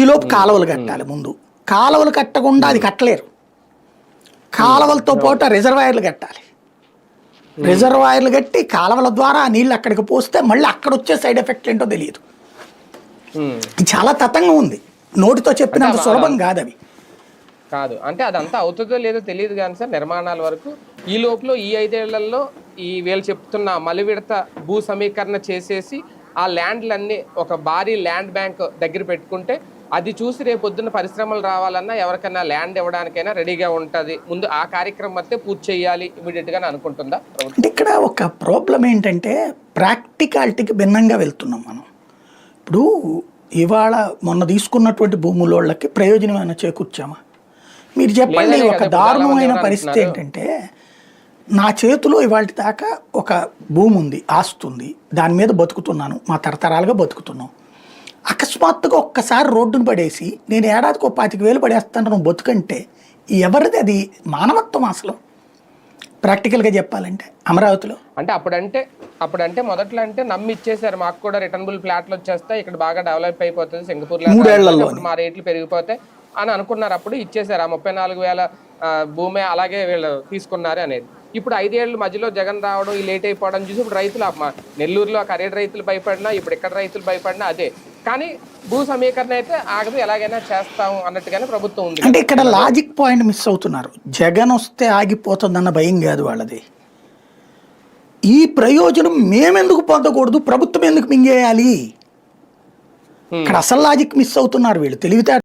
ఈలోపు కాలువలు కట్టాలి ముందు. కాలువలు కట్టకుండా అది కట్టలేరు. కాలువలతో పాటు రిజర్వాయర్లు కట్టాలి. రిజర్వాయర్లు కట్టి కాలువల ద్వారా నీళ్ళు అక్కడికి పోస్తే మళ్ళీ అక్కడ వచ్చే సైడ్ ఎఫెక్ట్ ఏంటో తెలియదు. చాలా తతంగా ఉంది. నోటితో చెప్పినంత సులభం కాదు అవి కాదు. అంటే అదంతా అవుతుందో లేదో తెలియదు కానీ సార్ నిర్మాణాల వరకు ఈ లోపల ఈ ఐదేళ్ళలో ఈ వీళ్ళు చెప్తున్న మలివిడత భూ సమీకరణ చేసేసి ఆ ల్యాండ్లన్నీ ఒక భారీ ల్యాండ్ బ్యాంక్ దగ్గర పెట్టుకుంటే అది చూసి రేపు పొద్దున్న పరిశ్రమలు రావాలన్నా ఎవరికైనా ల్యాండ్ ఇవ్వడానికైనా రెడీగా ఉంటుంది. ముందు ఆ కార్యక్రమం అయితే పూర్తి చేయాలి ఇమీడియట్గా అనుకుంటుందా? అంటే ఇక్కడ ఒక ప్రాబ్లం ఏంటంటే ప్రాక్టికాలిటీకి భిన్నంగా వెళ్తున్నాం మనం. ఇప్పుడు ఇవాళ మొన్న తీసుకున్నటువంటి భూములోళ్ళకి ప్రయోజనం ఏమైనా చేకూర్చామా? మీరు చెప్పండి ఒక దారుణమైన పరిస్థితి? ఏంటంటే నా చేతిలో ఇవాళ దాకా ఒక భూమి ఉంది ఆస్తి ఉంది దాని మీద బతుకుతున్నాను మా తరతరాలుగా బతుకుతున్నాం. అకస్మాత్తుగా ఒక్కసారి రోడ్డును పడేసి నేను ఏడాదికి ఒక పాతిక వేలు పడేస్తాను బతుకంటే ఎవరిది అది మానవత్వం అసలు? ప్రాక్టికల్గా చెప్పాలంటే అమరావతిలో. అంటే అప్పుడంటే అప్పుడంటే మొదట్లో అంటే నమ్మి ఇచ్చేసారు మాకు కూడా రిటర్నబుల్ ప్లాట్లు వచ్చేస్తాయి. ఇక్కడ బాగా డెవలప్ అయిపోతుంది. సింగపూర్ మూడేళ్ళలో. మా రేట్లు పెరిగిపోతాయి అని అనుకున్నారు. అప్పుడు ఇచ్చేసారు ఆ ముప్పై నాలుగు వేల భూమి అలాగే వీళ్ళు తీసుకున్నారు అనేది. ఇప్పుడు ఐదేళ్ళు మధ్యలో జగన్ రావడం ఈ లేట్ అయిపోవడం చూసి ఇప్పుడు రైతులు అమ్మ నెల్లూరులో కరేడు రైతులు భయపడినా ఇప్పుడు ఇక్కడ రైతులు భయపడినా అదే. కానీ భూ సమీకరణ అయితే ఆగదు ఎలాగైనా చేస్తాం అన్నట్టుగానే ప్రభుత్వం ఉంది. అంటే ఇక్కడ లాజిక్ పాయింట్ మిస్ అవుతున్నారు. జగన్ వస్తే ఆగిపోతుందన్న భయం కాదు వాళ్ళది. ఈ ప్రయోజనం మేమెందుకు పొందకూడదు? ప్రభుత్వం ఎందుకు మింగేయాలి? ఇక్కడ అసలు లాజిక్ మిస్ అవుతున్నారు వీళ్ళు. తెలివితే